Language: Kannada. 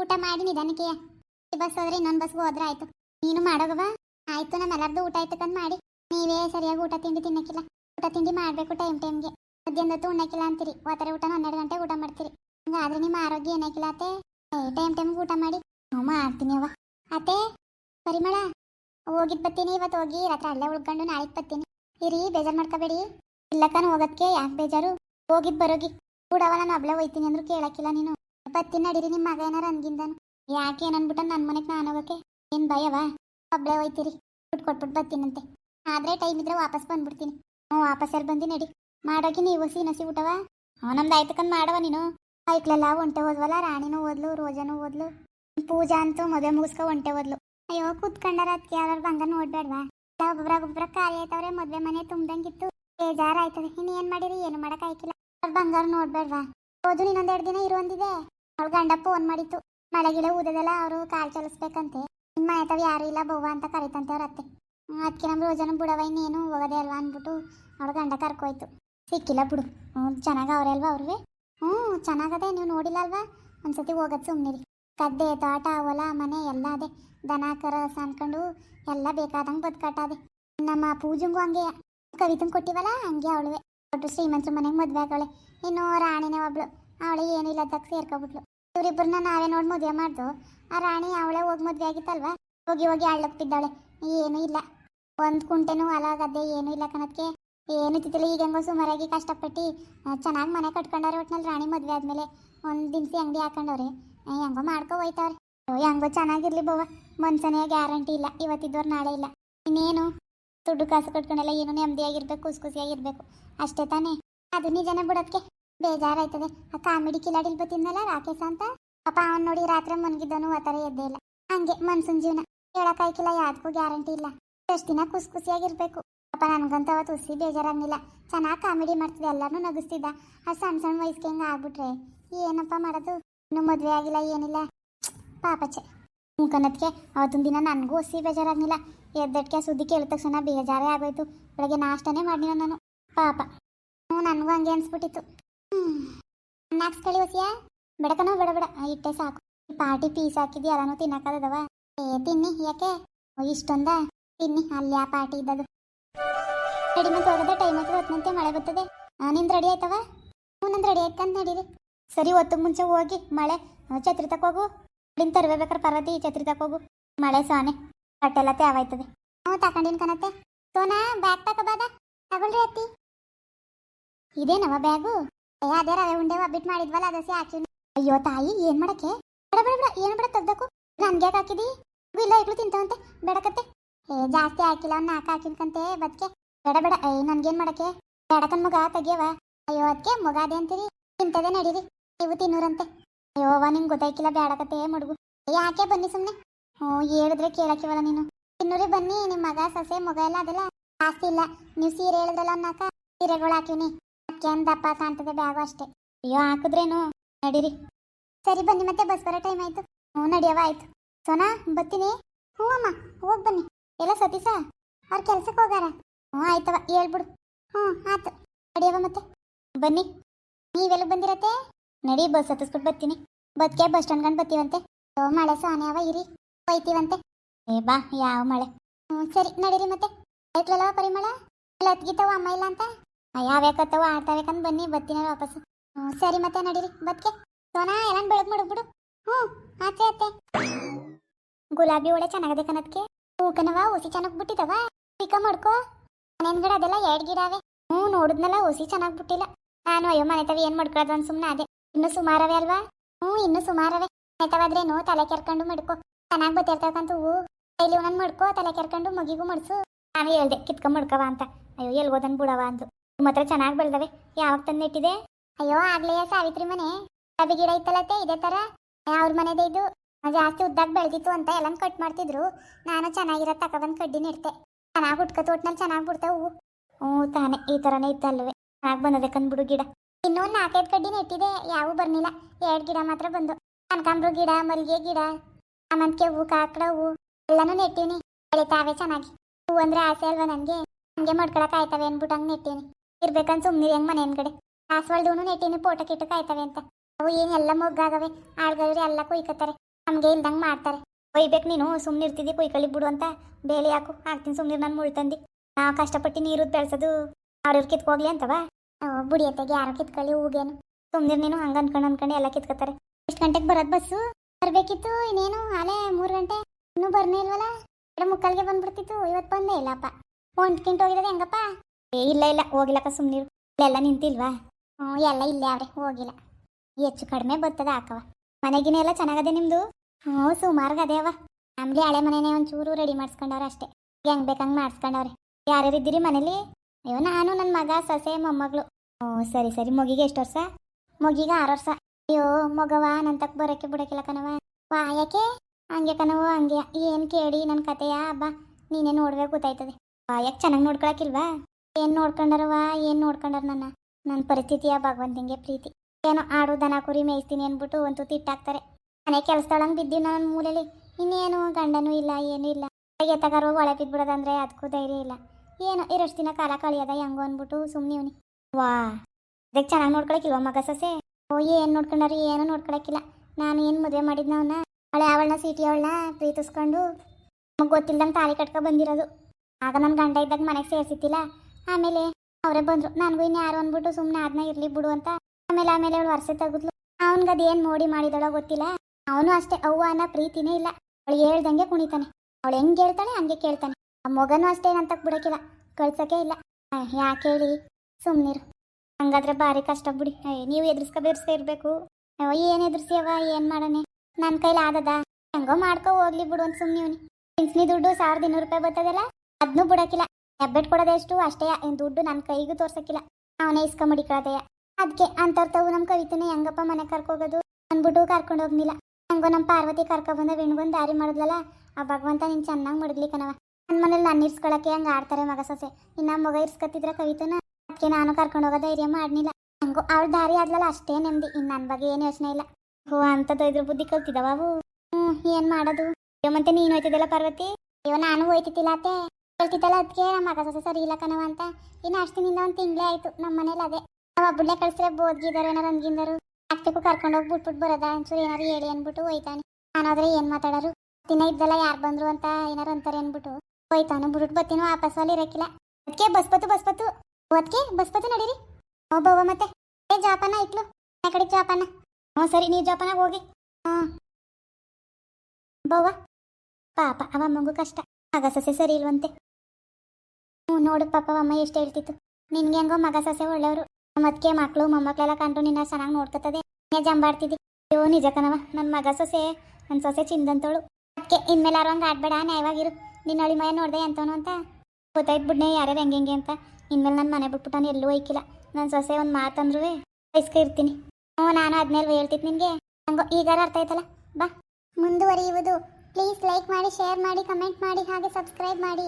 ಊಟ ಮಾಡಿ ನಿಧಾನಕ್ಕೆ ಬಸ್ ಹೋದ್ರೆ ಇನ್ನೊಂದು ಬಸ್ಗೆ ಹೋದ್ರೆ ಆಯ್ತು. ನೀನು ಮಾಡೋಗವ? ಆಯ್ತು ನಮ್ಮೆಲ್ಲರದು ಊಟ ಆಯ್ತಕ್ಕಂತ ಮಾಡಿ. ನೀವೇ ಸರಿಯಾಗಿ ಊಟ ತಿಂಡಿ ತಿನ್ನಕ್ಕಿಲ್ಲ. ಊಟ ತಿಂಡಿ ಮಾಡಬೇಕು ಟೈಮ್ ಟೈಮ್ಗೆ ಮಧ್ಯಾಹ್ನ ಹೊತ್ತು ಉಣ್ಣಕ್ಕಿಲ್ಲ ಅಂತೀರಿ. ಒತ್ತರೆ ಊಟ ಹನ್ನೆರಡು ಗಂಟೆ ಊಟ ಮಾಡ್ತೀರಿ. ಹಂಗಾದ್ರೆ ನಿಮ್ಮ ಆರೋಗ್ಯ ಏನಕ್ಕಿಲ್ಲ ಅತ್ತೆ? ಟೈಮ್ ಟೈಮ್ಗೆ ಊಟ ಮಾಡಿ. ನಾವು ಮಾಡ್ತೀನಿ ಅವ್ವ. ಅತ್ತೆ, ಪರಿಮಳ, ಹೋಗಿದ್ ಬತ್ತೀನಿ. ಇವತ್ತು ಹೋಗಿ ರಾತ್ರಿ ಅಲ್ಲೇ ಉಳ್ಕೊಂಡು ನಾಳೆಗೆ ಬತ್ತೀನಿ. ಇರಿ, ಬೇಜಾರು ಮಾಡ್ಕೋಬೇಡಿ. ಇಲ್ಲಕ್ಕನ ಹೋಗೋದಕ್ಕೆ ಯಾಕೆ ಬೇಜಾರು? ಹೋಗಿದ್ ಬರೋಗಿ. ಕೂಡವ ನಾನು ಒಬ್ಳೆ ಹೋಯ್ತೀನಿ ಅಂದ್ರು ಕೇಳಕ್ಕಿಲ್ಲ ನೀನು. ಬತ್ತೀನಿ ನಡೀರಿ ನಿಮ್ಮ ಮಗ ಏನಾರ ಅನ್ಗಿಂದನು ಯಾಕೆ ಏನನ್ಬಿಟ್ಟ ನನ್ನ ಮನೆಗೆ ನಾನು ಹೋಗಕ್ಕೆ? ಏನು ಭಯವಾ? ಒಬ್ಳೆ ಹೋಯ್ತೀರಿ. ದುಡ್ಡು ಕೊಟ್ಬಿಟ್ಟು ಬರ್ತೀನಂತೆ ಆದ್ರೆ ಟೈಮ್ ಇದ್ರೆ ವಾಪಸ್ ಬಂದ್ಬಿಡ್ತೀನಿ. ಹ್ಞೂ, ವಾಪಸ್ ಎಲ್ಲಿ ಬಂದಿ ನಡಿ. ಮಾಡೋಕೆ ನೀವು ಸೀನಸಿ ಊಟವ? ಹ್ಞೂ, ನಮ್ದು ಆಯ್ತಕ್ಕಂದು ಮಾಡವ ನೀನು. ಐಕ್ಲೆಲ್ಲ ಒಂಟೆ ಹೋದ್ವಲ್ಲ ರಾಣಿನೂ ಓದ್ಲು, ರೋಜಾನು ಓದ್ಲು. ಪೂಜಾ ಅಂತೂ ಮದುವೆ ಮುಗಿಸ್ಕೊ ಒಂಟೆ ಓದ್ಲು. ಅಯ್ಯೋ, ಕೂತ್ಕೊಂಡಾರ ಅದಕ್ಕೆ ಯಾರು ಬಂಗ ನೋಡ್ಬೇಡ್ವಾ? ಒಬ್ಬೊಬ್ರಾಗ ಒಬ್ಬೊಬ್ರ ಖಾಲಿ ಆಯ್ತವ್ರೆ, ಮದುವೆ ಮನೆ ತುಂಬ್ದಂಗಿತ್ತು. ಬೇಜಾರು ಆಯ್ತದೆ ಇನ್ನು ಏನು ಮಾಡಿರಿ? ಏನು ಮಾಡಕ್ ಆಯ್ಕಿಲ್ಲ. ಅವ್ರ ಬಂಗಾರ ನೋಡ್ಬೇಡ್ವಾ? ಓದು ನೀನೊಂದೆರಡು ದಿನ ಇರು ಅಂದಿದೆ. ಅವ್ಳ ಗಂಡ ಫೋನ್ ಮಾಡಿತ್ತು. ಮಳೆ ಗಿಡ ಊದದಲ್ಲ ಅವರು ಕಾಲ್ ಚಲಿಸ್ಬೇಕಂತೆ. ನಿಮ್ಮ ಮನೆ ಯಾರೂ ಇಲ್ಲ, ಬವ್ವ ಅಂತ ಕರಿತಂತೆ ಅವ್ರ ಅತ್ತೆ. ಅದಕ್ಕೆ ನಮ್ಮ ರೋಜನ ಬುಡವ ಇನ್ನೇನು, ಹೋಗೋದೇ ಅಲ್ವಾ ಅಂದ್ಬಿಟ್ಟು ಅವಳ ಗಂಡ ಕರ್ಕೋಯ್ತು. ಸಿಕ್ಕಿಲ್ಲ ಬಿಡು. ಹ್ಞೂ ಚೆನ್ನಾಗ ಅವ್ರೆ ಅಲ್ವಾ ಅವ್ರಿಗೆ ಹ್ಞೂ ಚೆನ್ನಾಗದೆ, ನೀವು ನೋಡಿಲ್ಲ ಅಲ್ವಾ? ಒಂದ್ಸತಿ ಹೋಗೋದು ಸುಮ್ಮನಿರಿ ಗದ್ದೆ, ತೋಟ, ಹೊಲ, ಮನೆ ಎಲ್ಲ ಅದೇ. ದನ, ಕರ ಅನ್ಕೊಂಡು ಎಲ್ಲ ಬೇಕಾದಂಗೆ ಬದುಕಾಟದೆ ನಮ್ಮ ಪೂಜಂಗೂ ಹಂಗೆ. ಕವಿತಂಗೆ ಕೊಟ್ಟಿವಲ್ಲ, ಹಂಗೆ ಅವಳುವೆ. ಒಟ್ಟು ಶ್ರೀಮಂತರ ಮನೆಗೆ ಮದುವೆ ಆಗವಳೆ ಇನ್ನು ರಾಣಿನೇ ಒಬ್ಳು. ಅವಳು ಏನಿಲ್ಲ ಇಲ್ಲದಾಗ ಸೇರ್ಕೊಬಿಟ್ಲು ಇವರಿಬ್ಬರನ್ನ ನಾವೇ ನೋಡಿ ಮದುವೆ ಮಾಡ್ದು. ಆ ರಾಣಿ ಅವಳೆ ಹೋಗಿ ಮದುವೆ ಆಗಿತ್ತಲ್ವಾ? ಹೋಗಿ ಹೋಗಿ ಹಳ್ಳಕ್ ಬಿದ್ದಾಳೆ ಏನೂ ಇಲ್ಲ. ಒಂದು ಕುಂಟೆನೂ ಹೊಲ ಗದ್ದೆ ಏನೂ ಇಲ್ಲ ಕಣಕ್ಕೆ. ಏನು ತಿತ್ತಿಲ್ಲ ಈಗ ಹೆಂಗೋ ಸುಮಾರಾಗಿ ಕಷ್ಟಪಟ್ಟು ಚೆನ್ನಾಗಿ ಮನೆ ಕಟ್ಕೊಂಡವ್ರೆ ಒಟ್ನಲ್ಲಿ ರಾಣಿ ಮದ್ವೆ ಆದ್ಮೇಲೆ. ಒಂದು ದಿನಸಿ ಅಂಗಡಿ ಹಾಕೊಂಡವ್ರೆ. ಹೆಂಗೋ ಮಾಡ್ಕೊ ಹೋಯ್ತವ್ರೆ. ಹೆಂಗೋ ಚೆನ್ನಾಗಿರ್ಲಿ ಬವ್ವ. ಮನ್ಸನೇ ಗ್ಯಾರಂಟಿ ಇಲ್ಲ. ಇವತ್ತಿದ್ದವ್ರು ನಾಳೆ ಇಲ್ಲ. ಇನ್ನೇನು? ದುಡ್ಡು ಕಾಸು ಕಟ್ಕೊಂಡೆಲ್ಲ ಏನು ನೆಮ್ಮದಿಯಾಗಿರ್ಬೇಕು ಖುಷಿ ಖುಷಿಯಾಗಿರ್ಬೇಕು ಅಷ್ಟೇ ತಾನೇ? ಅದು ಜನ ಬಿಡೋದಕ್ಕೆ ಬೇಜಾರಾಯ್ತದೆ. ಆ ಕಾಮಿಡಿ ಕಿಲಾಡಿಲ್ ಬತ್ತಿದ್ನಲ್ಲ ರಾಕೇಶ ಅಂತ? ಪಾಪ ಅವ್ನು ನೋಡಿ ರಾತ್ರಿ ಮನ್ಗಿದ್ದನು ಆ ಥರ ಎದ್ದೇ ಇಲ್ಲ. ಹಂಗೆ ಮನ್ಸನ್ ಜೀವನ. ಹೇಳಕ್ಕಾಯ್ಕಿಲ್ಲ ಯಾವ್ದಕ್ಕೂ ಗ್ಯಾರಂಟಿ ಇಲ್ಲ. ಎಷ್ಟು ದಿನ ಖುಷಿ ಖುಷಿಯಾಗಿರ್ಬೇಕು. ಅಪ್ಪ ನನ್ಗಂತ ಅವತ್ತು ಹುಸಿ ಬೇಜಾರಾಗಿಲ್ಲ ಚೆನ್ನಾಗಿ ಕಾಮಿಡಿ ಮಾಡ್ತಿದ್ದೆ ಎಲ್ಲರೂ ನಗಿಸ್ತಿದ್ದ. ಆ ಸಣ್ಣ ಸಣ್ಣ ವಯಸ್ಸಿಗೆ ಹೆಂಗೆ ಆಗ್ಬಿಟ್ರೆ? ಏನಪ್ಪ ಮಾಡೋದು? ಇನ್ನು ಮದುವೆ ಆಗಿಲ್ಲ, ಏನಿಲ್ಲ. ಪಾಪಚ್ಚೆ ಮುಖನತ್ಗೆ ಅವತ್ತೊಂದು ದಿನ ನನಗೂ ಹುಸಿ ಬೇಜಾರಾಗ್ಲಿಲ್ಲ. ಎದ್ದಟ್ಕೆ ಸುದ್ದಿ ಕೇಳಿದ ತಕ್ಷಣ ಬೇಜಾರೇ ಆಗೋಯ್ತು. ಬೆಳಗ್ಗೆ ನಾಷ್ಟನೇ ಮಾಡಿಲ್ಲ ನಾನು. ಪಾಪ. ಹ್ಞೂ ನನಗೂ ಹಂಗೆ ಅನ್ಸ್ಬಿಟ್ಟಿತ್ತು. ನಾಕ್ಸ್ ಕಳಿ ಹೊಸಿಯಾ ಬೆಡಕನೋ, ಬೇಡ ಬೇಡ. ಇಟ್ಟೆ ಸಾಕು. ಪಾರ್ಟಿ ಪೀಸ್ ಹಾಕಿದ್ದಿ ಎಲ್ಲನೂ ತಿನ್ನಕ್ಕದವ ಏ, ತಿನ್ನಿ. ಯಾಕೆ? ಇಷ್ಟೊಂದ? ತಿನ್ನಿ. ಅಲ್ಲಿ ಆ ಪಾರ್ಟಿ ಇದ್ದದು ರೆಡಿ ಮತ್ತೆ ಹೋಗದ? ಟೈಮ್ ಆಯ್ತದ ಹೊತ್ತಂತೆ ಮಳೆ ಬರ್ತದೆ. ನಿಂದು ರೆಡಿ ಆಯ್ತವ? ಹ್ಞೂ ರೆಡಿ ಆಯ್ತಂತ ನಡೀರಿ. ಸರಿ, ಹೊತ್ತು ಮುಂಚೆ ಹೋಗಿ ಮಳೆ. ಛತ್ರಿ ತಕೋಗು ನಿನ್ ತರಬೇಕಾರೆ ಪರ್ವತಿ ಛತ್ರಿ ತಕೋಗು ಮಳೆ ಸೋನೆ. ಬಟ್ಟೆಲ್ಲ ತ್ಯಾವಾಯ್ತದೆ ಹ್ಞೂ, ತಕೊಂಡಿನ್ ಕಣತ್ತೆ. ಸೋನಾ ಬ್ಯಾಗ್ ತಗೋಬಾದ ತಗೊಳ್ರಿ ಅತ್ತಿ. ಇದೇನವ ಬ್ಯಾಗು ಅದೇ ರವೆ ಉಂಡೆ ಬಿಟ್ ಮಾಡಿದ್ವಲ್ಲ ಅದಸಿ ಹಾಕಿ. ಅಯ್ಯೋ, ತಾಯಿ, ಏನ್ ಮಾಡಕ್ಕೆ? ಬೇಡ ಬೇಡ ಬೇಡ, ಏನು ಬೇಡ ತೆಗ್ದಕು ನನ್ಗೆ ಹಾಕಿದಿ? ಇಲ್ಲ ಇಟ್ಲು ತಿಂತವಂತೆ, ಬೇಡಕತ್ತೆ. ಏ, ಜಾಸ್ತಿ ಹಾಕಿಲ್ಲ, ಅವ್ನ ನಾಕ ಹಾಕಿಲ್ಕಂತೆ ಬದ್ಕೆ. ಬೇಡ ಬೇಡ, ಏ, ನನ್ಗೇನ್ ಮಾಡಕ್ಕೆ? ಬೇಡಕನ್ ಮಗ ತೆಗಿಯವ. ಅಯ್ಯೋ ಅದಕ್ಕೆ ಮಗ ಅದೇ ಅಂತೀರಿ. ತಿಂತದೆ ನಡೀರಿ. ನೀವು ತಿನ್ನೂರಂತೆ. ಅಯ್ಯೋ, ಅವ್ವ, ನಿಂಗೆ ಗೊತ್ತಾಯ್ಕಿಲ್ಲ ಬೇಡಕತ್ತೆ ಮಡುಗು. ಯಾಕೆ ಬನ್ನಿ ಸುಮ್ಮನೆ ಹ್ಞೂ, ಹೇಳಿದ್ರೆ ಕೇಳಕ್ಕಿವಲ್ಲ ನೀನು. ತಿನ್ನೂರಿ, ಬನ್ನಿ ನಿಮ್ಮ ಮಗ, ಸೊಸೆ, ಮಗ ಎಲ್ಲ ಅದೆಲ್ಲ ಜಾಸ್ತಿ ಇಲ್ಲ. ನೀವು ಸೀರೆ ಹೇಳಿದ್ರಲ್ಲ ನಾಕ? ಸೀರೆಗಳು ಹಾಕಿವ್ನಿ. ಅದಕ್ಕೆ ದಪ್ಪ ಕಾಣ್ತದೆ ಬ್ಯಾಗು ಅಷ್ಟೇ. ಅಯ್ಯೋ, ಹಾಕಿದ್ರೇನು? ನಡೀರಿ. ಸರಿ, ಬನ್ನಿ ಮತ್ತೆ ಬಸ್ ಬರೋ ಟೈಮ್ ಆಯ್ತು. ಹ್ಞೂ ನಡಿಯವ ಆಯ್ತು. ಸೋನಾ ಬತ್ತೀನಿ ಹ್ಞೂ, ಅಮ್ಮ, ಹೋಗಿ ಬನ್ನಿ. ಎಲ್ಲ ಸತೀಸ ಅವ್ರ ಕೆಲ್ಸಕ್ಕೆ ಹೋಗಾರ? ಹ್ಞೂ ಆಯ್ತವ ಹೇಳ್ಬಿಡು. ಹ್ಞೂ ಆಯ್ತು ನಡಿಯವ ಮತ್ತೆ. ಬನ್ನಿ. ನೀವೆಲ್ಲ ಬಂದಿರತ್ತೆ? ನಡಿ, ಬಸ್ ಹತ್ತಿಸ್ಬಿಟ್ಟು ಬತ್ತೀನಿ ಬದ್ಕೆ ಬಸ್ ಸ್ಟ್ಯಾಂಡ್ ಕಂಡು ಬರ್ತೀವಂತೆ ಓ, ಮಳೆ ಸಾನೆ ಅವ ಇರಿ. ಹೋಯ್ತೀವಂತೆ ಏ, ಬಾ, ಯಾವ ಮಳೆ. ಹ್ಞೂ, ಸರಿ, ನಡೀರಿ ಮತ್ತೆ. ಆಯ್ತಲ್ಲ ಪರಿಮಳ? ಎಲ್ಲ ಹತ್ಗಿತಾವ ಅಮ್ಮ ಇಲ್ಲ ಅಂತ ಯಾವ್ಯಾಕತ್ತವ ಆಡ್ತಾವೇಕಂದ್ ಬನ್ನಿ ಬರ್ತೀನಿ ವಾಪಸ್ ಸರಿ ಮತ್ತೆ ನಡೀರಿ, ಬದ್ಕೆ. ಸೋನಾ ಎಲ್ಲ ಬೆಳಗ್ ಮಡಗ್ಬಿಡು ಹ್ಞೂ ಆಚೆ ಅತ್ತೆ ಗುಲಾಬಿ ಒಳ್ಳೆ ಚೆನ್ನಾಗದೆ ಕನದ್ಕೆ ಹೂಕನವ, ಹುಸಿ ಚೆನ್ನಾಗಿ ಬಿಟ್ಟಿದವ. ಪಿಕ ಮಾಡ್ಕೋ. ಮನೆಯ ಗಿಡ ಅದೆಲ್ಲ ಎರಡ್ ಗಿಡ ಅವೆ. ಹ್ಞೂ ನೋಡಿದ್ನಲ್ಲ, ಹುಸಿ ಚೆನ್ನಾಗಿ ಬಿಟ್ಟಿಲ್ಲ. ನಾನು, ಅಯ್ಯೋ, ಮನೆ ತವ ಏನು ಮಾಡ್ಕೊಳ್ಳೋದು ಅಂತ ಸುಮ್ಮನೆ ಅದೇ ಇನ್ನು ಸುಮಾರವೆ ಅಲ್ವಾ? ಹ್ಞೂ ಇನ್ನು ಸುಮಾರವೆ. ಮನೆತವಾದ್ರೇನು ತಲೆ ಕೆರ್ಕೊಂಡು ಮಡ್ಕೋ. ಚೆನ್ನಾಗಿ ಬತ್ತಿರ್ತಕ್ಕಂತ ಹೂ. ಕೈಲಿ ಒಂದೊಂದು ಮಡ್ಕೋ, ತಲೆ ಕೆರ್ಕೊಂಡು ಮಗಿಗೂ ಮಡ್ಸು. ನಾನು ಹೇಳ್ದೆ, ಕಿತ್ಕೊಂಡ್ ಮಡ್ಕವ ಅಂತ. ಅಯ್ಯೋ, ಎಲ್ಗೋದನ್ ಬಿಡವ ಅಂದು. ಮಾತ್ರ ಚೆನ್ನಾಗಿ ಬೆಳೆದವೆ. ಯಾವಾಗ ತಂದು ನೆಟ್ಟಿದೆ ಅಯ್ಯೋ ಆಗ್ಲೇ ಸಾವಿತ್ರಿ ಮನೆ. ಕಬ್ಬಿ ಗಿಡ ಇತ್ತಲತ್ತೆ ಇದೇ ತರ. ಅವ್ರ ಮನೆದೇ ಇದು. ಜಾಸ್ತಿ ಉದ್ದಾಗ್ ಬೆಳೆದಿತ್ತು ಅಂತ ಎಲ್ಲ ಕಟ್ ಮಾಡ್ತಿದ್ರು. ನಾನು ಚೆನ್ನಾಗಿರೋ ತಗೊಬಂದು ಕಡ್ಡಿ ನೆಡ್ತೆ ಚೆನ್ನಾಗಿ ಹುಟ್ಕ ತೋಟ್ನಲ್ಲಿ ಚೆನ್ನಾಗಿ ಬಿಡ್ತಾವೆ. ಹೂವು ಹ್ಞೂ, ತಾನೆ. ಈ ಥರನೇ ಇತ್ತಲ್ವೇ ಚೆನ್ನಾಗಿ ಬಂದದೆ ಕಂದ್ಬಿಡು ಗಿಡ. ಇನ್ನೊಂದು ನಾಲ್ಕೈದು ಕಡ್ಡಿ ನೆಟ್ಟಿದೆ ಯಾವೂ ಬರ್ನಿಲ್ಲ. ಎರಡು ಗಿಡ ಮಾತ್ರ ಬಂದು. ಕನಕಾಂಬ್ರು ಗಿಡ, ಮಲ್ಲಿಗೆ ಗಿಡ ಅಮಂತ್ಕೆ ಹೂವು ಕಾಕಡ ಹೂವು ಎಲ್ಲನೂ ನೆಟ್ಟೀನಿ. ಬೆಳಿತಾವೆ ಚೆನ್ನಾಗಿ. ಹೂ ಅಂದ್ರೆ ಆಸೆ ಅಲ್ವಾ ನನಗೆ? ಹಂಗೆ ಮಾಡ್ಕೊಳಕ್ ಆಯ್ತವೆ ಅನ್ಬಿಟ್ಟು ಹಂಗೆ ನೆಟ್ಟೀನಿ. ಇರ್ಬೇಕಂತ ಸುಮ್ಮನೆ ಹೆಂಗ್ ಮನೆ ಕಡೆ ಹಾಸ್ವಲ್ದೂನು ನೆಟ್ಟಿನ ಪೋಟ ಕಿಟ್ಟು ಕಾಯ್ತವೆ ಅಂತ. ಅವು ಏನು ಎಲ್ಲ ಮೊಗ್ಗಾಗವೆ. ಆಳ್ಗಳ್ರಿ ಎಲ್ಲ ಕುಯ್ಕತ್ತಾರೆ. ನಮಗೆ ಇಲ್ದಂಗೆ ಮಾಡ್ತಾರೆ. ಒಯ್ಬೇಕು ನೀನು ಸುಮ್ಮನೆ ಇರ್ತಿದ್ದಿ ಕುಯ್ಕಳಿ ಬಿಡು ಅಂತ. ಬೇಲಿ ಹಾಕು, ಹಾಕ್ತೀನಿ ಸುಮ್ಮನೆ ನಾನು ಮುಳ್ತಂದಿ ನಾವು ಕಷ್ಟಪಟ್ಟು ನೀರು ಬೆಳೆಸೋದು ಅವ್ರವ್ರು ಕಿತ್ಕೋಗ್ಲಿ ಅಂತವಾ? ಬುಡಿಯತ್ತೆಗೆ ಯಾರು ಕಿತ್ಕೊಳ್ಳಿ ಹೂಗೇನು ಸುಮ್ಮನೆ ನೀನು, ಹಂಗೆ ಅನ್ಕೊಂಡು ಅನ್ಕೊಂಡು ಎಲ್ಲ ಕಿತ್ಕೋತಾರೆ ಎಷ್ಟು ಗಂಟೆಗೆ ಬರೋದು ಬಸ್ಸು? ಬರಬೇಕಿತ್ತು, ಇನ್ನೇನು ಆಲೆ ಮೂರು ಗಂಟೆ. ಇನ್ನೂ ಬರ್ನೇ ಇಲ್ವಲ್ಲ ಎರಡು ಮುಕ್ಕಾಲ್ಗೆ ಬಂದ್ಬಿಡ್ತಿತ್ತು ಇವತ್ತು ಬಂದೇ ಇಲ್ಲಪ್ಪ. ಒಂಟು ಕಿಂಟು ಹೋಗಿರೋದು ಹೆಂಗಪ್ಪ? ಏ, ಇಲ್ಲ ಇಲ್ಲ ಹೋಗಿಲ್ಲಕ್ಕ ಸುಮ್ಮನಿರು ಇಲ್ಲೆಲ್ಲ ನಿಂತಿಲ್ವಾ? ಹ್ಞೂ, ಎಲ್ಲ ಇಲ್ಲೇ ಅವ್ರೆ, ಹೋಗಿಲ್ಲ. ಹೆಚ್ಚು ಕಡಿಮೆ ಬರ್ತದ ಹಾಕವ ಮನೆಗಿನ ಎಲ್ಲ ಚೆನ್ನಾಗದೆ ನಿಮ್ದು? ಹ್ಞೂ ಸುಮಾರು ಅದೇ ಅವ. ನಮ್ಲಿ ಹಳೆ ಮನೆನೇ ಒಂಚೂರು ರೆಡಿ ಮಾಡಿಸ್ಕೊಂಡವ್ರೆ ಅಷ್ಟೇ. ಹೆಂಗ್ ಬೇಕಂಗೆ ಮಾಡಿಸ್ಕೊಂಡವ್ರೆ. ಯಾರ್ಯಾರು ಇದ್ದೀರಿ ಮನೇಲಿ? ಅಯ್ಯೋ, ನಾನು ನನ್ನ ಮಗ, ಸೊಸೆ, ಮೊಮ್ಮಗಳು. ಓ ಸರಿ ಸರಿ. ಮಗಿಗೆ ಎಷ್ಟು ವರ್ಷ? ಮಗಿಗೆ ಆರು ವರ್ಷ. ಅಯ್ಯೋ, ಮಗವ ನನ್ನ ತಕ್ಕ ಬರೋಕ್ಕೆ ಬಿಡಕ್ಕಿಲ್ಲ ಕಣವ ವಾ, ಯಾಕೆ? ಹಂಗೆ ಕಣವ ಹಂಗೆ. ಏನು ಕೇಳಿ ನನ್ನ ಕತೆಯ? ಬಾ ನೀನೇ ನೋಡ್ಬೇಕು ಗೊತ್ತಾಯ್ತದೆ. ವಾ, ಯಾಕೆ ಚೆನ್ನಾಗಿ ನೋಡ್ಕೊಳಕಿಲ್ವಾ ಏನು ನೋಡ್ಕೊಂಡಾರವ ಏನು ನೋಡ್ಕೊಂಡಾರ ನನ್ನ? ನನ್ನ ಪರಿಸ್ಥಿತಿಯ ಭಗವಂತಂಗೆ ಪ್ರೀತಿ. ಏನೋ ಆಡು ದನ ಕುರಿ ಮೇಯಿಸ್ತೀನಿ ಅಂದ್ಬಿಟ್ಟು ಒಂದು ತಿಟ್ಟಾಕ್ತಾರೆ ಮನೆ ಕೆಲಸದೊಳಂಗೆ ಬಿದ್ದೀವಿ ನನ್ನ ಮೂಲೆಯಲ್ಲಿ ಇನ್ನೇನು ಗಂಡನೂ ಇಲ್ಲ, ಏನೂ ಇಲ್ಲ. ಎತ್ತಗಾರು ಒಳಗೆ ಬಿದ್ಬಿಡೋದಂದ್ರೆ ಅದಕ್ಕೂ ಧೈರ್ಯ ಇಲ್ಲ. ಏನು ಇರಷ್ಟು ದಿನ ಕಾಲ ಕಳಿಯದ ಹೆಂಗೋ ಅಂದ್ಬಿಟ್ಟು ಸುಮ್ಮನೆ ಇವನಿ. ವಾ ಅದಕ್ಕೆ ಚೆನ್ನಾಗಿ ನೋಡ್ಕೊಳಕ್ಕಿಲ್ವ ಮಗ ಸೊಸೆ? ಓ, ಏನು ನೋಡ್ಕೊಂಡಾರು ಏನು ನೋಡ್ಕೊಳಕ್ಕಿಲ್ಲ ನಾನು ಏನು ಮದುವೆ ಮಾಡಿದ್ನ ಅವನ್ನ ಅವಳೆ ಅವಳನ್ನ ಸೀಟಿ ಅವಳನ್ನ ಪ್ರೀತಿಸ್ಕೊಂಡು. ನಮಗೆ ಗೊತ್ತಿಲ್ದಂಗೆ ತಾಳಿ ಕಟ್ಕೊ ಬಂದಿರೋದು. ಆಗ ನನ್ನ ಗಂಡ ಇದ್ದಾಗ ಮನೆಗೆ ಸೇರಿಸಿತ್ತಿಲ್ಲ ಆಮೇಲೆ ಅವರೇ ಬಂದ್ರು. ನನಗೂ ಇನ್ನು ಯಾರು ಅಂದ್ಬಿಟ್ಟು ಸುಮ್ಮನೆ ಅದನ್ನ ಇರ್ಲಿ ಬಿಡು ಅಂತ. ಆಮೇಲೆ ಆಮೇಲೆ ಅವ್ಳು ವರ್ಷ ತೆಗೆದ್ಲು. ಅವ್ನ್ಗ ಅದೇನ್ ಮೋಡಿ ಮಾಡಿದಳೋ ಗೊತ್ತಿಲ್ಲ. ಅವನು ಅಷ್ಟೇ. ಅವ್ವ ಅನ್ನೋ ಪ್ರೀತಿನೇ ಇಲ್ಲ. ಅವಳು ಹೇಳ್ದಂಗೆ ಕುಣಿತಾನೆ. ಅವಳು ಹೆಂಗ್ ಹೇಳ್ತಾಳೆ ಹಂಗೆ ಕೇಳ್ತಾನೆ. ಆ ಮಗನೂ ಅಷ್ಟೇ ಏನಂತ ಬಿಡಕಿಲ್ಲ ಕಳ್ಸೋಕೆ ಇಲ್ಲ. ಯಾಕೆ ಹೇಳಿ? ಸುಮ್ಮನಿರು ಹಂಗಾದ್ರೆ ಭಾರಿ ಕಷ್ಟ ಬಿಡಿ. ನೀವು ಎದುರಿಸ್ಕೊ ಬೆರ್ಸ್ಕೊ ಇರಬೇಕು ಏನು ಎದುರಿಸ್ಯವ ಏನು ಮಾಡೋಣ? ನನ್ನ ಕೈಲಿ ಆದದ? ಹೆಂಗೋ ಮಾಡ್ಕೋ ಹೋಗ್ಲಿ ಬಿಡು ಅಂತ ಸುಮ್ನಿ ಇವನಿ ಪಿಂಚಣಿ ದುಡ್ಡು ಸಾವಿರದ ಇನ್ನೂರು ರೂಪಾಯಿ ಬರ್ತದಲ್ಲ, ಅದ್ನು ಬಿಡೋಕಿಲ್ಲ ಹೆಬ್ಬೆಟ್ ಕೊಡೋದೆ ಎಷ್ಟು ಅಷ್ಟೇ, ಏನ್ ದುಡ್ಡು ನನ್ನ ಕೈಗೂ ತೋರ್ಸಕ್ಕಿಲ್ಲ. ಅವನೇ ಇಸ್ಕೊಂಬಿಡಿಕೊಳ್ಳೋದೆಯ ಅದಕ್ಕೆ ಅಂತರ್ತವು ನಮ್ಮ ಕವಿತನೇ, ಹೆಂಗಪ್ಪ ಮನೆ ಕರ್ಕೋಗೋದು? ಅಂದ್ಬಿಟ್ಟು ಕರ್ಕೊಂಡು ಹೋಗ್ನಿಲ್ಲ. ಹಂಗೋ ನಮ್ಮ ಪಾರ್ವತಿ ಕರ್ಕೊಬಂದ ವಿಣ್ಗೊಂದು ದಾರಿ ಮಾಡಿದ್ಲಲ್ಲ ಆ ಭಗವಂತ ನಿನ್ ಚೆನ್ನಾಗಿ ಮಡಗ್ಲಿ ಕಣವ ನನ್ನ ಮನೇಲಿ ನಾನು ಇರ್ಸ್ಕೊಳಕ್ಕೆ ಹಂಗ ಆಡ್ತಾರೆ ಮಗ ಸೊಸೆ. ಇನ್ನ ಮಗ ಇರ್ಸ್ಕತ್ತಿದ್ರೆ ಕವಿತನ? ಅದಕ್ಕೆ ನಾನು ಕರ್ಕೊಂಡು ಹೋಗೋ ಧೈರ್ಯ ಮಾಡ್ನಿಲ್ಲ. ಹಂಗೋ ಅವ್ರ ದಾರಿ ಆದ್ಲಲ್ಲ ಅಷ್ಟೇ ನೆಮ್ಮದಿ ಇನ್ನು ನನ್ನ ಬಗ್ಗೆ ಏನು ಯೋಚನೆ ಇಲ್ಲ. ಹೋ ಅಂಥದ್ದು ಇದ್ರ ಬುದ್ಧಿ ಕಲ್ತಿದ್ದಾವು ಹ್ಞೂ ಏನು ಮಾಡೋದು? ಮತ್ತೆ ನೀನು ಹೋಯ್ತಿದ್ದಲ್ಲ ಪಾರ್ವತಿ? ಅಯ್ಯೋ, ನಾನು ಹೋಯ್ತಿದ್ದಿಲ್ಲ ಅತ್ತೆ. ಹೇಳ್ತಿದ್ದಲ್ಲ ಅದಕ್ಕೆ ನಮ್ಮ ಮಗ ಸೊಸೆ ಸರಿ ಇಲ್ಲ ಕಣವ ಅಂತ. ಇನ್ನು ಅಷ್ಟಿನಿಂದ ಒಂದು ತಿಂಗಳೇ ಆಯ್ತು ನಮ್ಮ ಮನೇಲಿ ಅದೇ. ನಾವು ಒಬ್ಬಳೇ ಕಳಿಸ್ರೆ ಬೋದ್ಗಿದಾರು ಏನಾರು ಅಂದ್ಗಿಂದರು ಅಕ್ಕಕ್ಕೂ ಕರ್ಕೊಂಡು ಹೋಗಿ ಬಿಟ್ಬಿಟ್ಟು ಬರೋದ ಅಂಚೂರು ಏನಾರು ಹೇಳಿ ಅಂದ್ಬಿಟ್ಟು ಹೋಯ್ತಾನೆ. ನಾನಾದ್ರೆ ಏನು ಮಾತಾಡೋರು? ದಿನ ಇದ್ದಲ್ಲ ಯಾರು ಬಂದರು ಅಂತ ಏನಾರು ಅಂತಾರೆ ಅಂದ್ಬಿಟ್ಟು ಹೋಯ್ತಾನು. ಬಿಟ್ಬಿಟ್ಟು ಬರ್ತೀನಿ ವಾಪಸ್ ಅಲ್ಲಿ ಇರಕ್ಕಿಲ್ಲ ಅದಕ್ಕೆ ಬಸ್ಪತ್ತು ಬಸ್ಪತ್ತು ಬಸ್ಪತ್ತು ಅದಕ್ಕೆ ಬಸ್ ಬತ್ತು ನಡೀರಿ. ಒಬ್ಬವ ಮತ್ತೆ. ಏ, ಜಾಪನ ಇಟ್ಲು. ಆ ಕಡೆ ಜಾಪನ. ಹ್ಞೂ, ಸರಿ ನೀವು ಜಾಪಾನಾಗ ಹೋಗಿ. ಹಾಂ ಬವ್ವ. ಪಾಪ, ಅವ ಮಗು ಕಷ್ಟ. ಆಗ ಸೊಸೆ ಸರಿ ಇಲ್ವಂತೆ. ನೋಡು ಪಾಪ ಅಮ್ಮ, ಎಷ್ಟು ಹೇಳ್ತಿತ್ತು. ನಿನ್ಗೆ ಹೆಂಗೋ ಮಗ ಸೊಸೆ ಒಳ್ಳೆಯವರು. ಮತ್ಕೆ ಮಕ್ಕಳು ಮೊಮ್ಮಕ್ಕಳೆಲ್ಲ ಕಂಡು ನಿನ್ನ ಚೆನ್ನಾಗಿ ನೋಡ್ಕೊತದೆ. ಜಂಬಾಡ್ತಿದ್ದಿ. ಅಯ್ಯೋ, ನಿಜ ನನ್ನ ಮಗ ಸೊಸೆ ನನ್ನ ಸೊಸೆ ಚಿಂದಂತೋಳು ಅದಕ್ಕೆ ಇನ್ಮೇಲೆ ಹಂಗೆ ಆಡ್ಬೇಡ, ನ್ಯಾಯವಾಗಿರು. ನಿನ್ನ ಅಳಿ ಮಯ ನೋಡಿದೆ ಅಂತವನು ಅಂತ? ಗೊತ್ತಾಯ್ತು ಬಿಡ್ನೆ ಯಾರ್ಯಾರು ಹೆಂಗೆ ಹೆಂಗೆ ಅಂತ. ಇನ್ಮೇಲೆ ನನ್ನ ಮನೆ ಬಿಟ್ಬಿಟ್ಟು ನಾನು ಎಲ್ಲೂ ಒಯ್ಕಿಲ್ಲ ನನ್ನ ಸೊಸೆ ಒಂದು ಮಾತಂದ್ರೂ ಬಯಸ್ಕೊ ಇರ್ತೀನಿ. ಹ್ಞೂ ನಾನು ಅದ್ಮೇಲೆ ಹೇಳ್ತಿತ್ತು ನಿನಗೆ. ಹಂಗೋ, ಈಗಾರ ಅರ್ಥ ಆಯ್ತಲ್ಲ? ಬಾ. ಮುಂದುವರಿಯುವುದು. ಪ್ಲೀಸ್ ಲೈಕ್ ಮಾಡಿ, ಶೇರ್ ಮಾಡಿ, ಕಮೆಂಟ್ ಮಾಡಿ, ಹಾಗೆ ಸಬ್ಸ್ಕ್ರೈಬ್ ಮಾಡಿ.